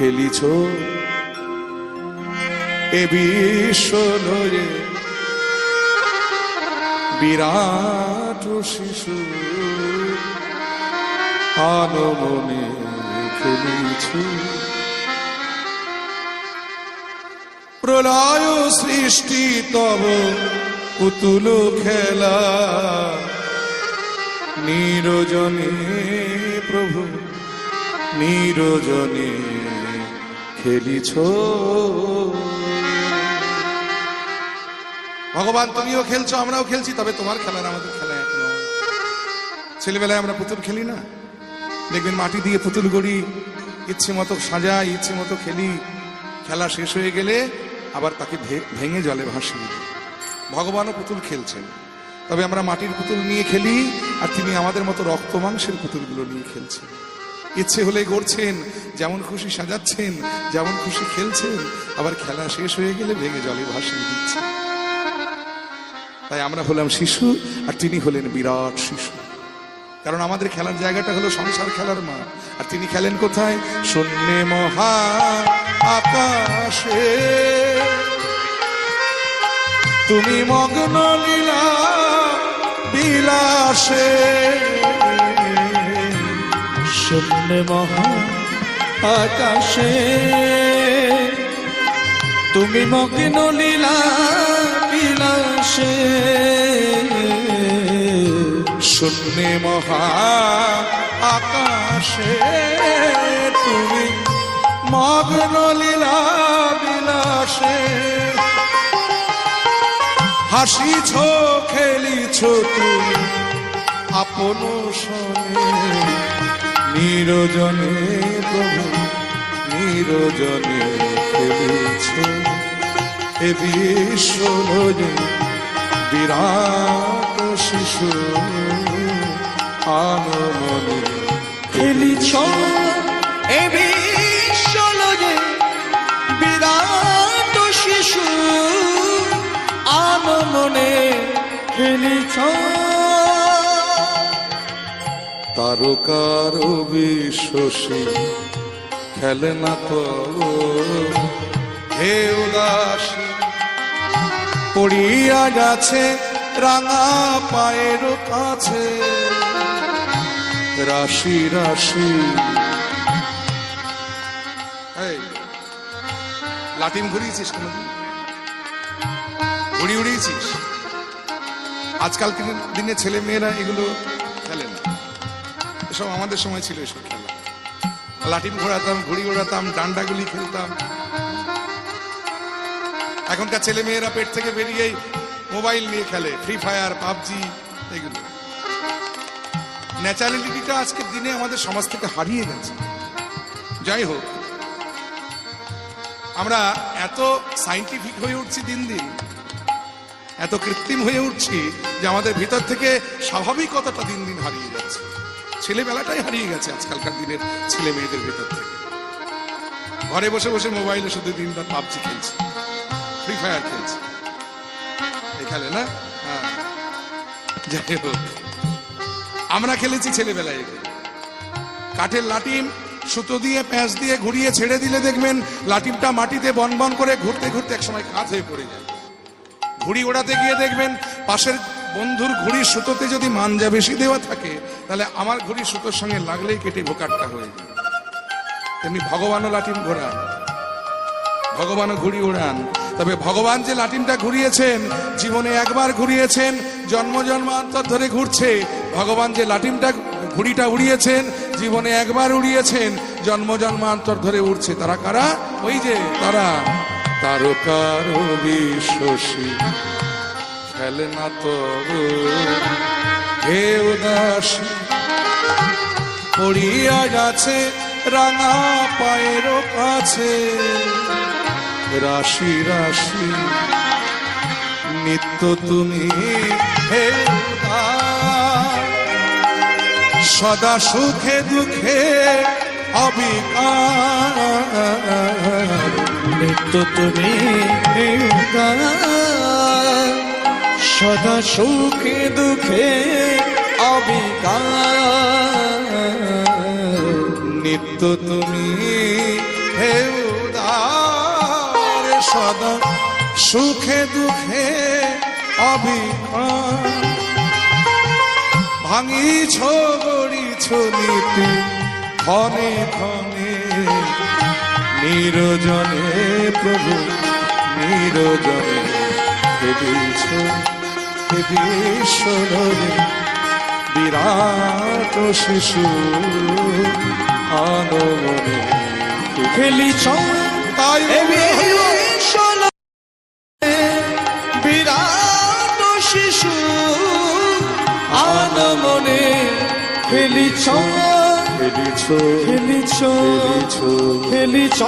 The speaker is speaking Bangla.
খেলিছ। এ বিশ্ব লয়ে বিরাট শিশু, আনমনে খেলিছ। প্রলয় সৃষ্টি তব পুতুল খেলা। নিরজনে প্রভু, নিরজনে খেলিছ। ভগবান, তুমিও খেলছো, আমরাও খেলছি, তবে তোমার খেলার আমাদের খেলা এক নয়। ছেলেবেলায় আমরা পুতুল খেলি না? দেখবেন মাটি দিয়ে পুতুল গড়ি, ইচ্ছে মতো সাজাই, ইচ্ছে মতো খেলি। খেলা শেষ হয়ে গেলে আবার তাকে ভেঙে জলে ভাসিয়ে ভগবানও পুতুল খেলছেন। তবে আমরা মাটির পুতুল নিয়ে খেলি, আর তিনি আমাদের মতো রক্ত মাংসের পুতুলগুলো নিয়ে খেলছেন। ইচ্ছে হলে গড়ছেন, যেমন খুশি সাজাচ্ছেন, যেমন খুশি খেলছেন, আবার খেলা শেষ হয়ে গেলে ভেঙে জলে ভাসিয়ে দিচ্ছেন। তাই আমরা হলাম শিশু, আর তিনি হলেন বিরাট শিশু। কারণ আমাদের খেলার জায়গাটা হলো সংসার খেলার মা আর তিনি খেলেন কোথায়? শূন্যে মহা আকাশে। তুমি মগ্ন লীলা বিলাসে। শূন্য মহা আকাশে। তুমি মগ্ন লীলা বিলাসে। শূন্যে মহা আকাশে। তুমি মগ্ন লীলা বিলাসে। হাসিছ খেলিছ তুমি আপন শোনে। নিরজনে প্রভু, নিরজনে খেলিছ। এ বিশ্ব বিরাট শিশু আনমনে খেলিছ। এ বিশ্বলয়ে বিরাট শিশু আনমনে খেলিছ। তারকার বিশ্বসী খেলে না তো হে উদাসী। পড়িয়া যাচ্ছে রাঙা পায়ের কাছে, রাশি রাশি। লাটিম ঘুরিয়েছিস কোনদিন ঘুড়ি উড়িয়েছিস? আজকাল দিনে ছেলে মেয়েরা এগুলো এসব আমাদের সময় ছিল এসব খেলা। লাটিম ঘোরাতাম, ঘুড়ি ওড়াতাম, ডান্ডাগুলি খেলতাম। এখনকার ছেলে মেয়েরা পেট থেকে বেরিয়েই মোবাইল নিয়ে খেলে ফ্রি ফায়ার পাবজি, এগুলো। ন্যাচারালিটিটা আজকের দিনে আমাদের সমাজ থেকে হারিয়ে গেছে। যাই হোক, আমরা এত সাইন্টিফিক হয়ে উঠছি দিন দিন, এত কৃত্রিম হয়ে উঠছি যে আমাদের ভিতর থেকে স্বাভাবিকতাটা দিন দিন হারিয়ে যাচ্ছে। ছেলেবেলাটাই হারিয়ে গেছে আজকালকার দিনের ছেলে মেয়েদের ভিতর থেকে। ঘরে বসে বসে মোবাইলে শুধু দিন রাত পাবজি খেলছে। ফ্রি ফায়ার খেলছে। খেলে না? হ্যাঁ। যাই হোক। আমরা খেলেছি ছেলেবেলায় কাঠের লাটিম সুতো দিয়ে, প্যাঁচ দিয়ে ঘুরিয়ে ছেড়ে দিলে দেখবেন লাটিমটা মাটিতে বন বন করে ঘুরতে ঘুরতে একসময় কাত হয়ে পড়ে যায়। ঘুড়ি ওড়াতে গিয়ে দেখবেন পাশের বন্ধুর ঘুড়ির সুতোতে যদি মাঞ্জা বেশি দেওয়া থাকে, তাহলে আমার ঘুড়ির সুতোর সঙ্গে লাগলেই কেটে ভোকাটটা হয়ে যায়। তেমনি ভগবানও লাটিম ঘোরান ভগবানও ঘুড়ি ওড়ান। তবে ভগবান যে লাটিমটা ঘুরিয়েছেন, জীবনে একবার ঘুরিয়েছেন, জন্ম জন্মান্তর ধরে ঘুরছে, ভগবান যে লাটিমটা ঘুড়িটা উড়িয়েছেন, জীবনে একবার উড়িয়েছেন, জন্ম জন্মান্তর ধরে উড়ছে, তারা কারা? ওই যে তারা। তারকার বিশ্বসী। খেলে না তো হে উদাসী। পড়িয়া গেছে রাঙা পায়ের কাছে। রাশি রাশি নিত্য তুমি হে সদা সুখে দুঃখে অবিকার। নিত্য তুমি উদার, সদা সুখে দুঃখে অবিকার। নিত্য তুমি হে উদার, সদা সুখে দুঃখে অবিক্রম ভাঙিছ গড়িছ নীতি ক্ষণে ক্ষণে নিরজনে প্রভু, নিরজনে ভেবেছ ভেবেশ্বরে বিরাট শিশু আনমনে খেলিছ তাই বিরাট শিশু আনমনে খেলিছ খেলিছ খেলিছ খেলিছ খেলিছ